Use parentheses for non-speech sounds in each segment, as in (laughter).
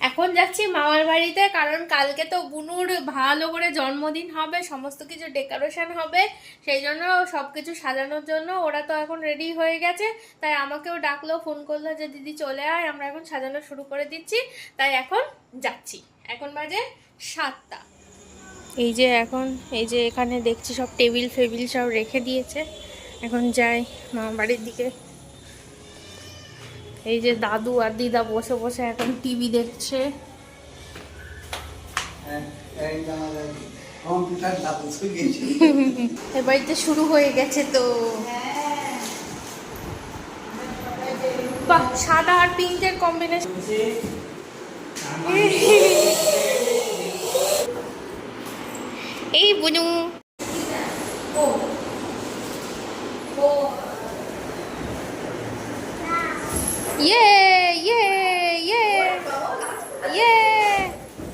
এখন যাচ্ছি মামার বাড়িতে, কারণ কালকে তো বুনুর ভালো করে জন্মদিন হবে, সমস্ত কিছু ডেকোরেশন হবে, সেই জন্য সব কিছু সাজানোর জন্য ওরা তো এখন রেডি হয়ে গেছে। তাই আমাকেও ডাকলো ফোন করল যে, দিদি চলে আয়, আমরা এখন সাজানো শুরু করে দিচ্ছি। তাই এখন যাচ্ছি। এখন বাজে সাতটা। এই যে এখন, এই যে এখানে দেখছি সব টেবিল ফেবিল সব রেখে দিয়েছে। এখন যাই মামার বাড়ির দিকে। এই যে দাদু আর দিদা বসে বসে এখন টিভি দেখছে। কম্পিউটার এ বাড়িতে শুরু হয়ে গেছে তো। বাহ সাদা আর পিঙ্কের কম্বিনেশন এই বুনু। Yeah, yeah, yeah. Yeah,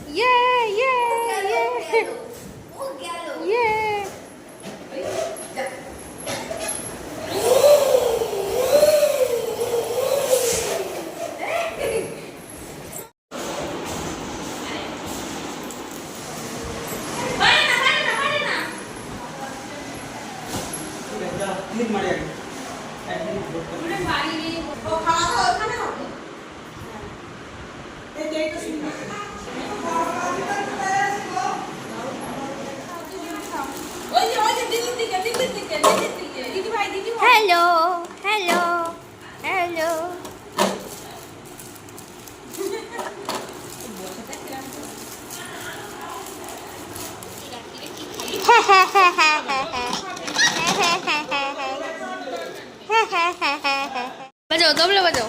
yeah, yeah, yeah. Yeah. Click ಮಾಡಿ হ্যালো হ্যালো হ্যালো হ্যাঁ হ্যাঁ হ্যাঁ হ্যাঁ হ্যাঁ বাজাও তবলা বাজাও।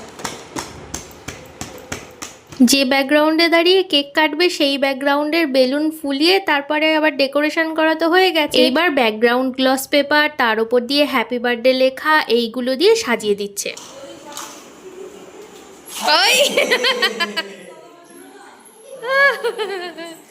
যে ব্যাকগ্রাউন্ডে দাঁড়িয়ে কেক কাটবে সেই ব্যাকগ্রাউন্ডের বেলুন ফুলিয়ে তারপরে আবার ডেকোরেশন করা তো হয়ে গেছে। এইবার ব্যাকগ্রাউন্ড গ্লস পেপার তার উপর দিয়ে হ্যাপি বার্থডে লেখা এইগুলো দিয়ে সাজিয়ে দিচ্ছে। ওই। (laughs)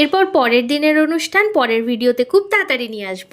এরপর পরের দিনের অনুষ্ঠান পরের ভিডিওতে খুব তাড়াতাড়ি নিয়ে আসব।